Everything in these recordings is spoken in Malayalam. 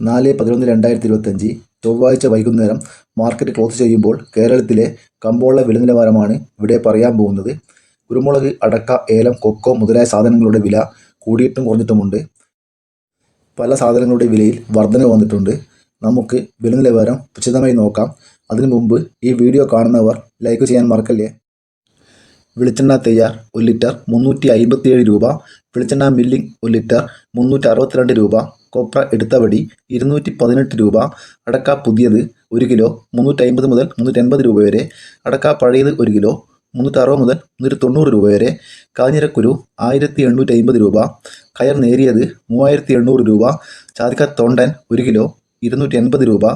നാല് പതിനൊന്ന് രണ്ടായിരത്തി ഇരുപത്തഞ്ച് ചൊവ്വാഴ്ച വൈകുന്നേരം മാർക്കറ്റ് ക്ലോസ് ചെയ്യുമ്പോൾ കേരളത്തിലെ കമ്പോള വില നിലവാരമാണ് ഇവിടെ പറയാൻ പോകുന്നത്. കുരുമുളക് അടക്ക ഏലം കൊക്കോ മുതലായ സാധനങ്ങളുടെ വില കൂടിയിട്ടും കുറഞ്ഞിട്ടുമുണ്ട്. പല സാധനങ്ങളുടെ വിലയിൽ വർധന വന്നിട്ടുണ്ട്. നമുക്ക് വില നിലവാരം വിശദമായി നോക്കാം. അതിനു മുമ്പ് ഈ വീഡിയോ കാണുന്നവർ ലൈക്ക് ചെയ്യാൻ മറക്കല്ലേ? വെളിച്ചെണ്ണ തയ്യാർ ഒരു ലിറ്റർ മുന്നൂറ്റി അമ്പത്തിയേഴ് രൂപ വെളിച്ചെണ്ണ മില്ലിംഗ് ഒരു ലിറ്റർ മുന്നൂറ്റി അറുപത്തിരണ്ട് രൂപ കൊപ്ര എടുത്തവടി ഇരുന്നൂറ്റി പതിനെട്ട് രൂപ അടക്ക പുതിയത് ഒരു കിലോ മുന്നൂറ്റി അമ്പത് മുതൽ മുന്നൂറ്റി എൺപത് രൂപ വരെ അടക്ക പഴയത് ഒരു കിലോ മുന്നൂറ്റി അറുപത് മുതൽ മുന്നൂറ്റി തൊണ്ണൂറ് രൂപ വരെ കാഞ്ഞിരക്കുരു ആയിരത്തി എണ്ണൂറ്റി അമ്പത് രൂപ കയർ നേരിയത് മൂവായിരത്തി എണ്ണൂറ് രൂപ ചാതിക്ക തൊണ്ടൻ ഒരു കിലോ ഇരുന്നൂറ്റി എൺപത് രൂപ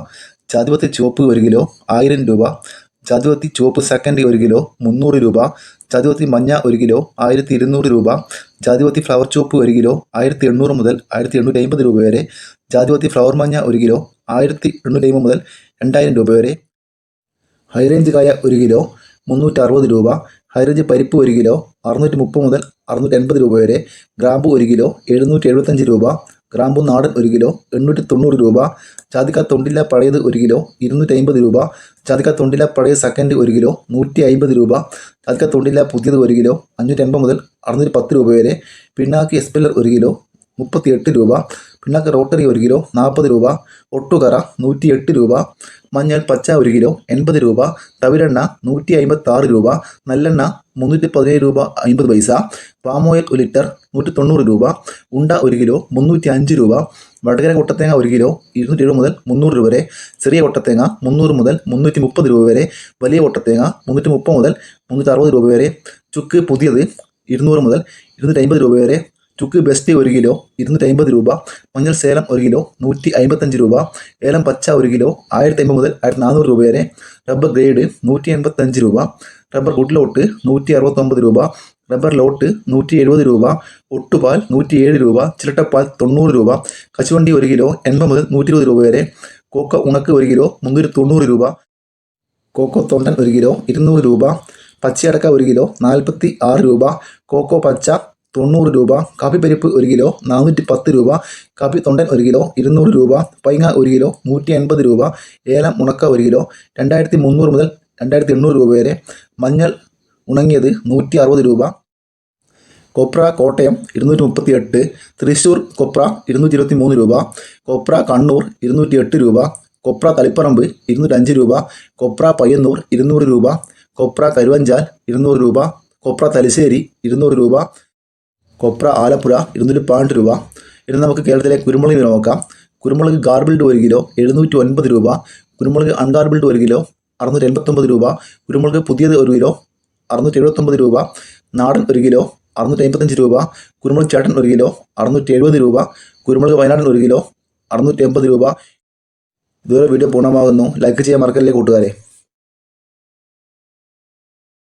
ചാതിപത്തി ചുവപ്പ് ഒരു കിലോ ആയിരം രൂപ ചതുവത്തി ചുവപ്പ് സെക്കൻഡ് ഒരു കിലോ മുന്നൂറ് രൂപ. ചതുവത്തി മഞ്ഞ ഒരു കിലോ ആയിരത്തി ഇരുന്നൂറ് രൂപ. ജാതിപത്തി ഫ്ലവർ ചുവപ്പ് ഒരു കിലോ ആയിരത്തി എണ്ണൂറ് മുതൽ ആയിരത്തി എണ്ണൂറ്റി അമ്പത് രൂപ വരെ. ജാതിപത്തി ഫ്ലവർ മഞ്ഞ ഒരു കിലോ ആയിരത്തി എണ്ണൂറ്റി അമ്പത് മുതൽ രണ്ടായിരം രൂപ വരെ. ഹൈറേഞ്ച് കായ ഒരു കിലോ മുന്നൂറ്റി രൂപ. ഹൈറേഞ്ച് പരിപ്പ് ഒരു കിലോ അറുന്നൂറ്റി മുപ്പത് മുതൽ അറുന്നൂറ്റി എൺപത് രൂപ വരെ. ഗ്രാമ്പു ഒരു കിലോ എഴുന്നൂറ്റി എഴുപത്തഞ്ച് രൂപ. ഗ്രാമ്പു നാടൻ ഒരു കിലോ എണ്ണൂറ്റി തൊണ്ണൂറ് രൂപ. ചാതിക്ക തൊണ്ടില്ല പഴയത് ഒരു കിലോ ഇരുന്നൂറ്റി അമ്പത് രൂപ. ചാതിക്ക തൊണ്ടില്ല പഴയ സെക്കൻഡ് ഒരു കിലോ നൂറ്റി അമ്പത് രൂപ. ചാതിക്ക തൊണ്ടില്ല പുതിയത് ഒരു കിലോ അഞ്ഞൂറ്റി എൺപത് മുതൽ അറുന്നൂറ്റി പത്ത് രൂപ വരെ. പിണ്ണാക്ക് എസ്പെല്ലർ ഒരു കിലോ മുപ്പത്തി എട്ട് രൂപ. പിണ്ണാക്ക് റോട്ടറി ഒരു കിലോ നാൽപ്പത് രൂപ. ഒട്ടുകറ നൂറ്റി എട്ട് രൂപ. മഞ്ഞൾ പച്ച ഒരു കിലോ എൺപത് രൂപ. തവിരെണ്ണ നൂറ്റി അമ്പത്തി ആറ് രൂപ. നല്ലെണ്ണ മുന്നൂറ്റി പതിനേഴ് രൂപ അമ്പത് പൈസ. പാമോയിൽ ഒരു ലിറ്റർ നൂറ്റി തൊണ്ണൂറ് രൂപ. ഉണ്ട ഒരു കിലോ മുന്നൂറ്റി അഞ്ച് രൂപ. വടകര കൊട്ടത്തേങ്ങ ഒരു കിലോ ഇരുന്നൂറ്റി എഴുപത് മുതൽ മുന്നൂറ് രൂപ വരെ. ചെറിയ കൊട്ടത്തേങ്ങ മുന്നൂറ് മുതൽ മുന്നൂറ്റി മുപ്പത് രൂപ വരെ. വലിയ കൊട്ടത്തേങ്ങ മുന്നൂറ്റി മുപ്പത് മുതൽ മുന്നൂറ്റി അറുപത് രൂപ വരെ. ചുക്ക് പുതിയത് ഇരുന്നൂറ് മുതൽ ഇരുന്നൂറ്റി അമ്പത് രൂപ വരെ. ചുക്ക് ബസ്തി ഒരു കിലോ ഇരുന്നൂറ്റി അമ്പത് രൂപ. മഞ്ഞൾ സേലം ഒരു കിലോ നൂറ്റി അമ്പത്തഞ്ച് രൂപ. ഏലം പച്ച ഒരു കിലോ ആയിരത്തി അമ്പത് മുതൽ ആയിരത്തി നാനൂറ് രൂപ വരെ. റബ്ബർ ഗ്രേഡ് നൂറ്റി എൺപത്തഞ്ച് രൂപ. റബ്ബർ ഗുഡ് ലോട്ട് നൂറ്റി അറുപത്തൊമ്പത് രൂപ. റബ്ബർ ലോട്ട് നൂറ്റി എഴുപത് രൂപ. ഒട്ടുപാൽ നൂറ്റി ഏഴ് രൂപ. ചിരട്ടപ്പാൽ തൊണ്ണൂറ് രൂപ. കശുവണ്ടി ഒരു കിലോ എൺപത് മുതൽ നൂറ്റി ഇരുപത് രൂപ വരെ. കോക്ക ഉണക്ക് ഒരു കിലോ മുന്നൂറ്റി തൊണ്ണൂറ് രൂപ. കോക്കോ തൊണ്ടൻ ഒരു കിലോ ഇരുന്നൂറ് രൂപ. പച്ചയടക്ക ഒരു കിലോ നാൽപ്പത്തി ആറ് രൂപ. കോക്കോ പച്ച തൊണ്ണൂറ് രൂപ കാപ്പി പരിപ്പ് ഒരു കിലോ നാനൂറ്റി പത്ത് രൂപ കാപ്പി തൊണ്ടൻ ഒരു കിലോ ഇരുന്നൂറ് രൂപ പൈങ്ങ ഒരു കിലോ നൂറ്റി അൻപത് രൂപ ഏലം ഉണക്ക ഒരു കിലോ രണ്ടായിരത്തി മുന്നൂറ് മുതൽ രണ്ടായിരത്തി എണ്ണൂറ് രൂപ വരെ മഞ്ഞൾ ഉണങ്ങിയത് നൂറ്റി അറുപത് രൂപ. കൊപ്ര കോട്ടയം ഇരുന്നൂറ്റി മുപ്പത്തി എട്ട് തൃശ്ശൂർ കൊപ്ര ഇരുന്നൂറ്റി ഇരുപത്തി മൂന്ന് രൂപ കൊപ്ര കണ്ണൂർ ഇരുന്നൂറ്റി എട്ട് രൂപ കൊപ്ര തളിപ്പറമ്പ് ഇരുന്നൂറ്റഞ്ച് രൂപ കൊപ്ര പയ്യന്നൂർ ഇരുന്നൂറ് രൂപ കൊപ്ര കരുവഞ്ചാൽ ഇരുന്നൂറ് രൂപ കൊപ്ര തലശ്ശേരി ഇരുന്നൂറ് രൂപ കൊപ്ര ആലപ്പുഴ ഇരുന്നൂറ്റി പന്ത്രണ്ട് രൂപ. ഇനി നമുക്ക് കേരളത്തിലെ കുരുമുളക് വില നോക്കാം. കുരുമുളക് ഗാർബിൾഡ് ഒരു കിലോ എഴുന്നൂറ്റി ഒൻപത് രൂപ. കുരുമുളക് അൺഗാർബിൾഡ് ഒരു കിലോ അറുന്നൂറ്റി എൺപത്തൊമ്പത് രൂപ. കുരുമുളക് പുതിയത് ഒരു കിലോ അറുന്നൂറ്റി എഴുപത്തൊമ്പത് രൂപ. നാടൻ ഒരു കിലോ അറുന്നൂറ്റി അമ്പത്തഞ്ച് രൂപ. കുരുമുളക് ചേട്ടൻ ഒരു കിലോ അറുന്നൂറ്റി എഴുപത് രൂപ. കുരുമുളക് വയനാടൻ ഒരു കിലോ അറുന്നൂറ്റി എൺപത് രൂപ. ഇതുവരെ വീഡിയോ പൂർണമാകുന്നു. ലൈക്ക് ചെയ്യാൻ മറക്കല്ലേ കൂട്ടുകാരെ?